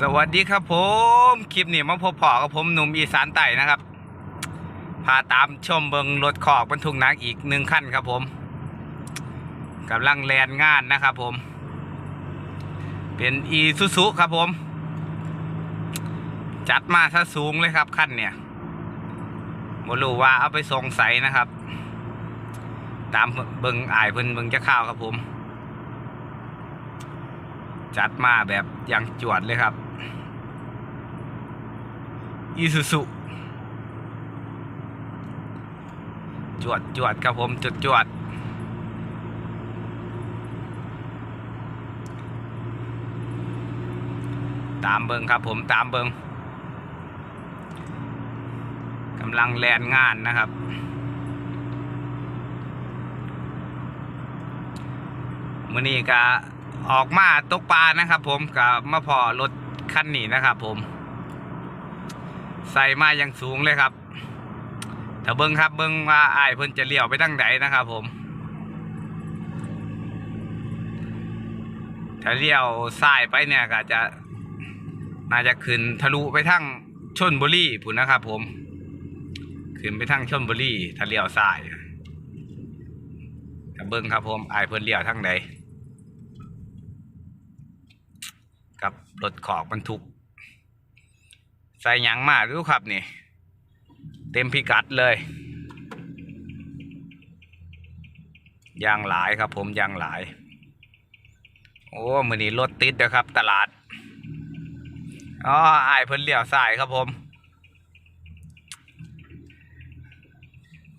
สวัสดีครับผม คลิปนี้มาพบพอกับผมหนุ่มอีสานไต่นะครับ พาตามชมเบิงรถขอกบรรทุกนักอีกหนึ่งขั้นครับผมกำลังแลนงานนะครับผม เป็นอีซูซุครับผม จัดมาซะสูงเลยครับขั้นเนี่ยบรูว่าเอาไปส่งใสนะครับ ตามเบิงอายเพิ่นเบิงจะข้าวครับผม จัดมาแบบอย่างจวดเลยครับอีซูซุจวดจวดครับผมจวดจวดตามเบิงครับผมตามเบิงกำลังแลนงานนะครับ มื่อนี้ก็ ออกมาตกปลานะครับ ผมกับมาพอรถคันนี้นะครับ ผม ใส่มาอย่างสูงเลยครับถ้าเบิ้งครับเบิ้งว่าอายเพิ่นจะเลี้ยวไปตั้งไหนนะครับ ผมถ้าเลี้ยวซ้ายไปเนี่ยก็จะน่าจะขึ้นทะลุไปทั้งชนบุรีผุนนะครับ ผม ขึ้นไปทั้งชนบุรีถ้าเลี้ยวซ้ายถ้าเบิ้งครับ ผมอายเพิ่นเลี้ยวทั้งใด กับรถขอกบรรทุก ใส่หยังมากดูครับนี่ เต็มพิกัดเลยยางหลายครับผมยางหลาย โอ้มือนี้รถติดนะครับ ตลาดอ๋ออายเพิ่นเลี้ยวสายครับผม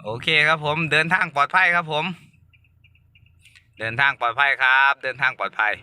โอเคครับผมเดินทางปลอดภัยครับผม เดินทางปลอดภัยครับ เดินทางปลอดภัย